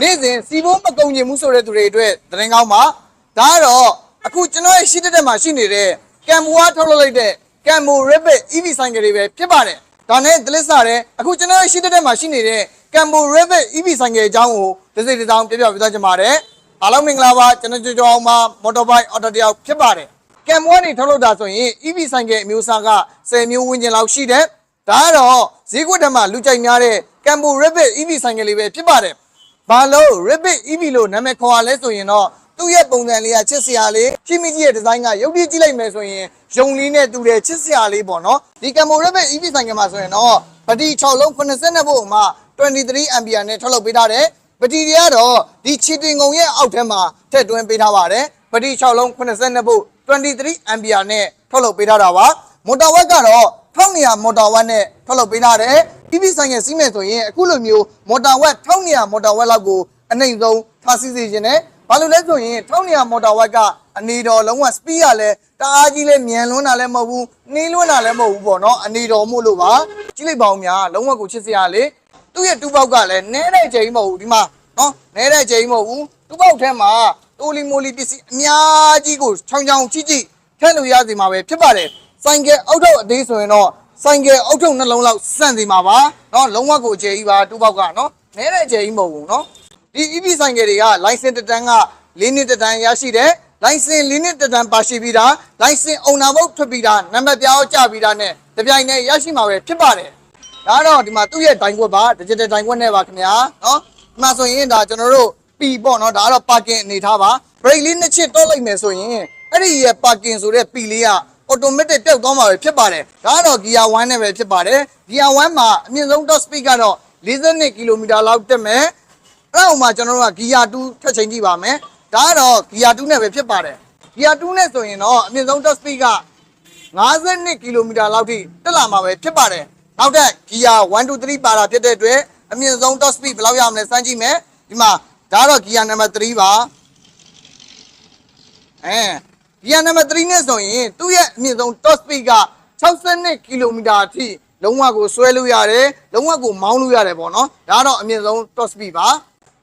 နေ့စဉ်စီဘုံမကုံကျင်မှုဆိုတဲ့သူတွေအတွက်သတင်းကောင်းပါဒါကတော့အခုကျွန်တော်ရဲ့ရှိတဲ့တက်မှာရှိနေတဲ့ကမ်ဘူဝါထုတ်လုပ်လိုက်တဲ့ကမ်ဘူ Rabbit EV ဆိုင်ကယ်တွေပဲဖြစ်ပါတယ်ဒါနဲ့ဒလစ်စာတဲ့အခုကျွန်တော်ရဲ့ရှိတဲ့တက်မှာရှိနေတဲ့ကမ်ဘူ Rabbit EV ဆိုင်ကယ်အကြောင်းကိုဒီစိတ်တစ်စောင်းပြပြပြသချင်ပါတယ်အားလုံးမင်္ဂလာပါကျွန်တော်ကြောကြောအောင်ပါမော်တော်ဘိုက်အော်တိုတယောက်ဖြစ်ပါတယ်ကမ်ဘူကနေထုတ်လုပ်တာဆိုရင် EV ဆိုင်ကယ်အမျိုးအစားက10မျိုးဝန်းကျင်လောက်ရှိတယ်ဒါကတော့ဈေးကွက်ထဲမှာလူကြိုက်များတဲ့ကမ်ဘူ Rabbit EV ဆိုင်ကယ်လေးပဲဖြစ်ပါတယ် ဘာလို့ Rabbit EV လို့နာမည်ခေါ်ရလဲဆိုရင်တော့သူ့ရဲ့ပုံစံလေးကချစ်စရာလေးချီမီကြီးရဲ့ဒီဇိုင်းကရုပ်တည်ကြည့်လိုက်မယ်ဆိုရင်ယုံလေးနဲ့တူတဲ့ချစ်စရာလေးပေါ့နော်ဒီ Camo Rabbit EV ဆိုင်ကမှာဆိုရင်တော့ဘတီ6လုံး80ဖို့မှာ23 ampere နဲ့ထုတ်လုပ်ပေးထားတယ်ဘတီတွေကတော့ဒီချီတင်ကုံရဲ့အောက်ထဲမှာထည့်သွင်းပေးထားပါတယ်ဘတီ6လုံး80ဖို့23 ampere နဲ့ထုတ်လုပ်ပေးထားတာပါမော်တော်ဝက်ကတော့1200မော်တော်ဝက်နဲ့ထုတ်လုပ်ပေးထားတယ် EV ဆိုင်ကစီးမယ်ဆိုရင်အခုလိုမျိုးမော်တော်ဝက်1200မော်တော်ဝက်လောက်ကိုအနှိမ့်ဆုံးထားစီစီခြင်းနဲ့ဘာလို့လဲဆိုရင်1200မော်တော်ဝက်ကနေတော်လုံးဝ speed ကလည်းတအားကြီးလဲမြန်လွန်းတာလည်းမဟုတ်ဘူးနှင်းလွန်းတာလည်းမဟုတ်ဘူးပေါ့နော်အနေတော်မို့လို့ပါကြည့်လိုက်ပါဦးများလုံးဝကိုချစ်စရာလေသူ့ရဲ့တူပေါက်ကလည်းနဲတဲ့ချိန်မဟုတ်ဘူးဒီမှာနော်နဲတဲ့ချိန်မဟုတ်ဘူးတူပေါက်ထဲမှာတိုလီမိုလီပစ္စည်းအများကြီးကိုချောင်းချောင်းကြည့်ကြည့်ထည့်လို့ရစီမှာပဲဖြစ်ပါတယ်ဆိုင်ကယ်အောက်ထုတ်အသေးဆိုရင်တော့ ဆိုင်ကယ်အောက်ထုတ်နှလုံးလောက်စန့်စီမှာပါနော်လုံးဝကိုအခြေကြီးပါတူပေါက်ကနော်နဲတဲ့အခြေကြီးမဟုတ်ဘူးနော်ဒီ EV ဆိုင်ကယ်တွေက license တစ်တန်းက၄နှစ်တစ်တန်းရရှိတယ် license ၄နှစ်တစ်တန်းပါရှိပြီးသား license owner ဘုတ်ထွက်ပြီးသားနံပါတ်ပြောင်းကြပြီးသားနဲ့တပြိုင်တည်းရရှိမှာပဲဖြစ်ပါတယ်ဒါတော့ဒီမှာသူ့ရဲ့ဒိုင်ခွက်ပါ digital ဒိုင်ခွက်နဲ့ပါခင်ဗျာနော်ဒီမှာဆိုရင်ဒါကျွန်တော်တို့ပြီပေါ့နော်ဒါကတော့ parking အနေထားပါ brake လေးနှစ်ချစ်တော့လိုက်မယ်ဆိုရင်အဲ့ဒီရဲ့ parking ဆိုတဲ့ပြီလေးက automatic ပျောက်သွားမှာပဲဖြစ်ပါတယ်ဒါကတော့ gear 1နဲ့ပဲဖြစ်ပါတယ် gear 1မှာအမြင့်ဆုံး top speed ကတော့42 km လောက်တက်မယ်အဲ့တော့မှကျွန်တော်တို့ကဂီယာ2ထက်ချိန်ကြည့်ပါမယ်ဒါကတော့ဂီယာ2နဲ့ပဲဖြစ်ပါတယ်ဂီယာ2နဲ့ဆိုရင်တော့အမြင့်ဆုံး top speed က52ကီလိုမီတာလောက်ထိတက်လာမှာပဲဖြစ်ပါတယ်နောက်ထပ်ဂီယာ1 2 3ပါတာဖြစ်တဲ့အတွက်အမြင့်ဆုံး top speed ဘယ်လောက်ရမလဲစမ်းကြည့်မယ်ဒီမှာဒါကတော့ဂီယာနံပါတ်3ပါအဲ ဂီယာနံပါတ်3နဲ့ဆိုရင်သူ့ရဲ့အမြင့်ဆုံး top speed က62ကီလိုမီတာအထိလုံးဝကိုဆွဲလို့ရတယ်လုံးဝကိုမောင်းလို့ရတယ်ပေါ့နော်ဒါကတော့အမြင့်ဆုံး top speed ပါ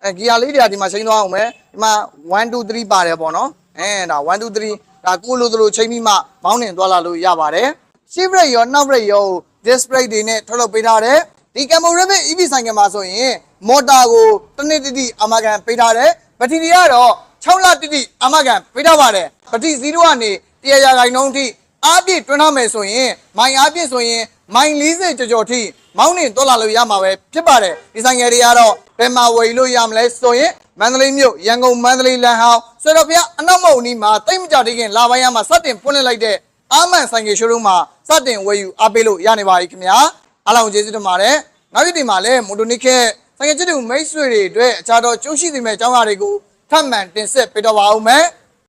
အဲဂီယာလေးတွေကဒီမှာချိန်သွားအောင်မယ်ဒီမှာ1 2 3ပါတယ်ပေါ့နော်အဲဒါ1 2 3ဒါကိုလိုသလိုချိန်ပြီးမှမောင်းနှင်သွားလာလို့ရပါတယ်ရှေ့ဘရိတ်ရောနောက်ဘရိတ်ရော disc brake တွေနဲ့ထုတ်လုပ်ပေးထားတယ်ဒီ Camo Rabbit EV ဆိုင်ကမှာဆိုရင် မော်တာကိုတစ်နှစ်တိတိအမကန်ပေးထားတယ်ဘက်ထရီကတော့6လတိတိအမကန်ပေးထားပါတယ်ဘက်ထရီ0ကနေ100ရာခိုင်နှုန်းအထိအားပြည့်တွန်းထားမယ်ဆိုရင်မိုင်အားပြည့်ဆိုရင်မိုင်40ကျော်ကျော်ထိမောင်းနှင်သွားလာလို့ရမှာပဲဖြစ်ပါတယ်ဒီဆိုင်ငယ်တွေကတော့ဘယ်မှာဝယ်လို့ရမလဲဆိုရင်မန္တလေးမြို့ရန်ကုန်မန္တလေးလမ်းဟောင်းဆွေတော်ဖျားအနောက်မုံနီးမှာတိတ်မကြသေးခင်လာပိုင်းရမှာစတင်ဖွင့်လှစ်လိုက်တဲ့အာမန်ဆိုင်ကယ်ရှိုးရုံးမှာစတင်ဝယ်ယူအားပေးလို့ရနေပါပြီခင်ဗျာအားလုံးကျေးဇူးတင်ပါတယ်နောက်တစ်ဒီမှာလည်းမိုတိုနစ်ခဲဆိုင်ကယ်ချစ်သူမိတ်ဆွေတွေအတွက်အခြားသောကျိုးရှိစေမယ့်အကြောင်းအရာတွေကိုထပ်မံတင်ဆက်ပေးတော့ပါဦးမယ်